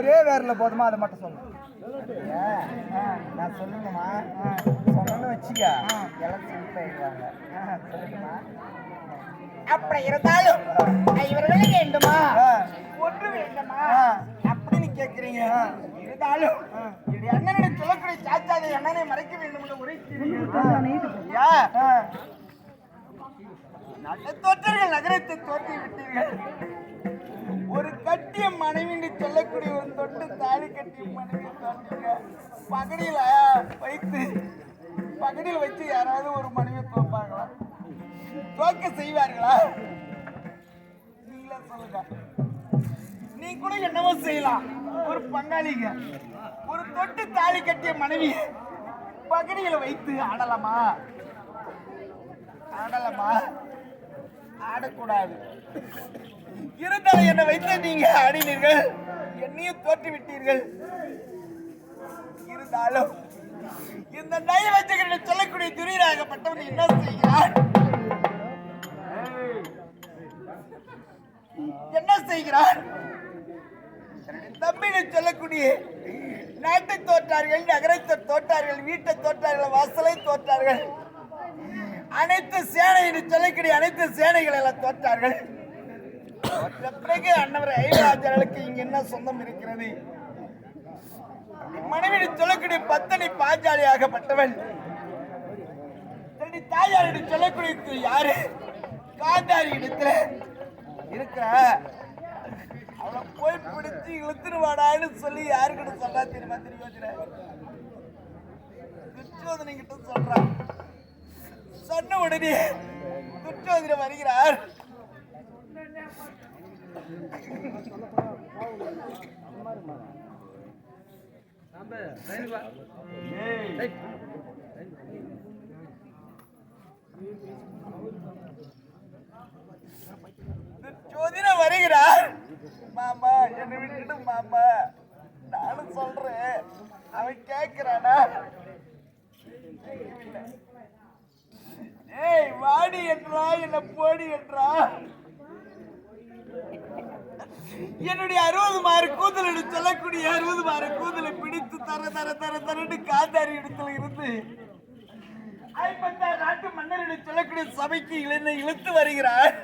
ஒரே வேர்ல போதுமா அதை மட்டும் சொல்லு. நான் சொல்லணுமா? சொன்னேன்னு வச்சுக்க. எல்லாம் சிரிப்பாயிடுவாங்க சொல்லணுமா அப்படி இருந்தாலும் இவர்கள் வேண்டுமா? ஒன்று வேண்டுமா? அப்படின்னு கேக்குறீங்க. இருந்தாலும் இது அண்ணனை சொல்லக்கூடிய சாச்சாதை அண்ணனை மறைக்க வேண்டும் ஐயா, நல்ல தோற்றர்கள் நகரத்தை தோற்றி விட்டீர்கள். ஒரு மனைவின்னு சொல்லக்கூடிய ஒரு தொட்டு தாலி கட்டி மனைவி தோற்றீங்க பகடியில வைத்து பகடியில் வச்சு யாராவது ஒரு மனைவியை தோப்பாங்களா? தோக்க செய்வார்களா? நீங்களே சொல்லுங்க. நீ கூட என்னவோ செய்யலாம். ஒரு பங்காளிங்க. ஒரு தொட்டு தாலி கட்டிய மனைவி பகடியில வைத்து ஆடலாமா? ஆடலாமா? ஆடக்கூடாது. இருந்தாலும் என்னை வைத்து நீங்க ஆடினீர்கள். என்னையும் தோற்று விட்டீர்கள் இருந்தாலும் இந்த நயவஞ்சகர்கள் சொல்லக்கூடிய துரியராகப்பட்டவன் என்ன செய்கிறான்? என்ன செய்கிறான்? தம்பினை சொல்லக்கூடிய நாட்டை தோற்றார்கள் நகரத்தை தோற்றார்கள் வீட்டை தோற்றார்கள் வாசலை தோற்றார்கள். அனைத்து சேனையின் சொல்லக்கூடிய அனைத்து சேனைகள் எல்லாம் தோற்றார்கள். பிறகு அன்னவர் ஐராஜர்களுக்கு இங்க என்ன சொந்தம் இருக்கிறது? மனைவி சொல்லக்கூடிய பத்தனை பாஞ்சாலியாகப்பட்டவள். தன்னுடைய தாயார் சொல்லக்கூடிய யாரு? காந்தாரி இடத்துல இருக்கிற. அவளை போய் பிடிச்சு இழுத்துருவாடான்னு சொல்லி யாருக்கிட்ட சொல்றா தெரியுமா தெரியும் துச்சோதனை கிட்ட சொல்றான் சொன்ன உடனே துச்சோதனை வருகிறார். துச்சோதன வருகிறார். மாமா என்னை விட்டுட்டு மாமா. நானும் சொல்றேன். அவன் கேட்கிறானா ஏய் வாடி என்றா என்ன போடி என்றா? என்னுடைய அறுபது மாறு கூதல் சொல்லக்கூடிய அறுபது மாறு கூதலை பிடித்து தர தர தர தரன்னு காந்தாரி இடத்துல இருந்து ஐம்பத்தாறு நாட்டு மன்னர் சொல்லக்கூடிய சபைக்கு என்னை இழுத்து வருகிறார்.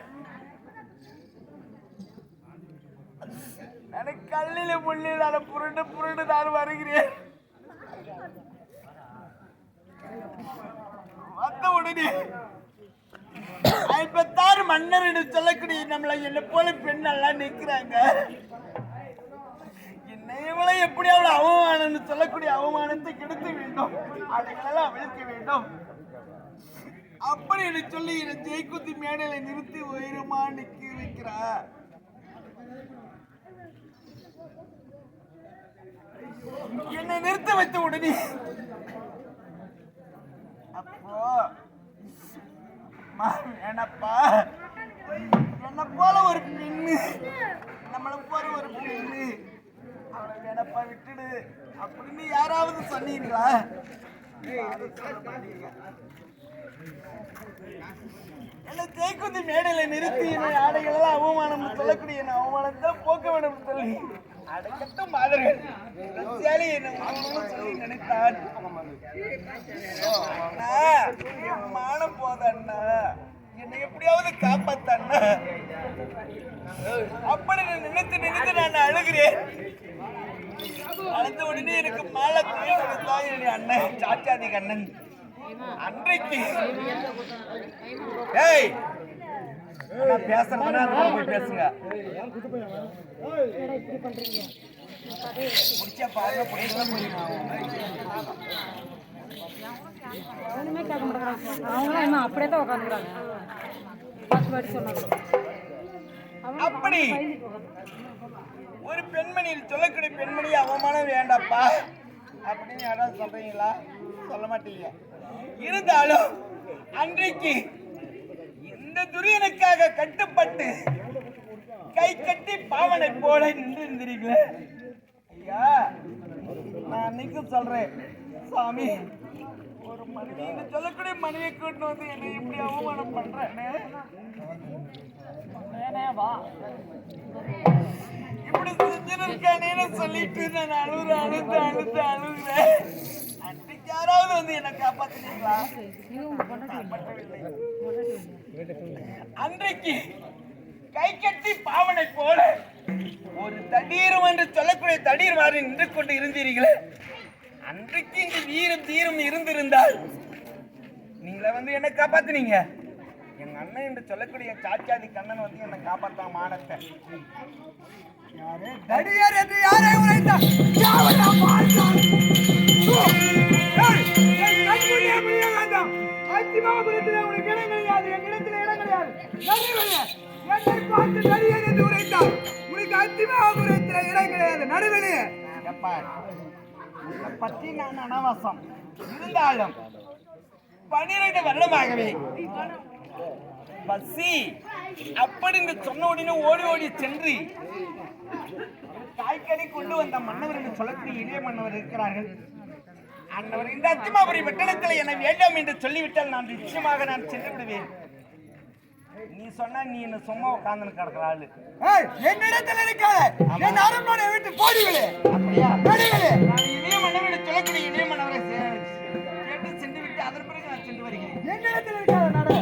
எனக்கு கல்லில முள்ளில் நான் புரண்டு புரண்டு நான் வருகிறேன். வந்த உடனே ஐம்பத்தாறு மன்னர் என்று சொல்லக்கூடிய நம்மளை என்ன போல பெண்ணெல்லாம் நிற்கிறாங்க. இவளை எப்படி அவளை அவமானம்னு சொல்லக்கூடிய அவமானத்தை கெடுத்து வேண்டும். அதைகளெல்லாம் அவிழ்க்க வேண்டும். அப்படி என்று சொல்லி என்னை ஜெய்குத்தி மேடையில நிறுத்தி உயரமா நிக்க வைக்கிறா என்னை நிறுத்த வைத்த உடனே என்னப்பா? என்ன போல ஒரு பெண்ணு நம்மளை போல ஒரு பெண்ணு அவளை வேணப்பா விட்டுடு. அப்படின்னு யாராவது சொன்னீங்களா? என்ன தேக்குந்தி மேடையில நிறுத்தி என்னை ஆடைகளெல்லாம் அவமானம் சொல்லக்கூடிய என்ன அவமானத்தை போக்க வேண்டும் சொல்லி. அடக்கட்டும் மாதர்கள். சேலை நினைத்தான் அண்ணா, மானம் போத அண்ணா. என்னை எப்படியாவது காப்பாத்த அண்ணா. அப்படி நான் நினைத்து நினைத்து நான் அழுகிறேன். அழுந்த உடனே எனக்கு மாலை தூக்கி என்னுடைய அண்ணன் சாச்சாதி கண்ணன். அன்றைக்கு. ஏய் அந்த பக்கம் போய் பேசுங்க. ஒன்றுமே கேட்க மாட்டேங்கிறாங்க. அவங்களாம் இன்னும் அப்படியே தான் உட்காந்துக்கிறாங்க. பத்து வாட்டி சொன்னாங்க அப்படி. ஒரு பெண்மணியில் சொல்லக்கூடிய பெண்மணி அவமானம் வேண்டாப்பா. அப்படின்னு யாராவது சொல்றீங்களா? சொல்ல மாட்டீங்க. இருந்தாலும் அன்றைக்கு இந்த துரியனுக்காக கட்டுப்பட்டு கை கட்டி பாவனை போல நின்று இருந்திருக்கீங்களே ஐயா நான் அன்னைக்கும் சொல்றேன் சாமி ஒரு மனைவி சொல்லக்கூடிய மனைவியை கூட்டு வந்து என்னை இப்படி அவமானம் பண்றேன்னு? இப்படி செஞ்சிருக்கானேன்னு சொல்லிட்டு நான் அழுகுற அழுது அழுது அழுகுறேன். வந்து என்னை காப்பாத்துனீங்களா அன்றைக்கு கை கட்டி பாவனை போல ஒரு தடீரும் என்று சொல்லக்கூடிய தடீர் மாறி நின்று கொண்டு இருந்தீர்களே. அன்றைக்கு இந்த வீரம் தீரம் இருந்திருந்தால் நீங்கள வந்து என்ன காப்பாத்துனீங்க. எங்க அண்ணன் என்று சொல்லக்கூடிய சாச்சாதி கண்ணன் வந்து என்னை காப்பாத்தான் மானத்தை. தடியார் என்று யாரே உரைத்தார்? உனக்கு அத்திமாபுரத்திலே இடம் கிடையாது நடுவெளியே பற்றி நான் அனவசம். இருந்தாலும் பன்னிரண்டு வருடமாகவே பசி அப்படி என்று சொன்ன உடனே ஓடி ஓடி சென்று காய்கறி கொண்டு வந்த மன்னவர் என்று சொல்லக்கூடிய இளைய மன்னவர் இருக்கிறார்கள். அன்னவர் இந்த அத்திமாபுரி வெட்டணத்தில் என வேண்டாம் என்று சொல்லிவிட்டால் நான் நிச்சயமாக நான் சென்று விடுவேன். நீ சொன்னா நீ என்ன சும்மா உட்கார்ந்து கிடக்குற ஆளு. ஏய், என்னிடத்தில் இருக்காத. என் அரண்மனை விட்டு போடுகளே அப்படியா? நான் இளைய மன்னவரை சொல்லக்கூடிய இளைய மன்னவரை கேட்டு சென்று விட்டு அதன் பிறகு நான் சென்று வருகிறேன். என்னிடத்தில் இருக்காத நட.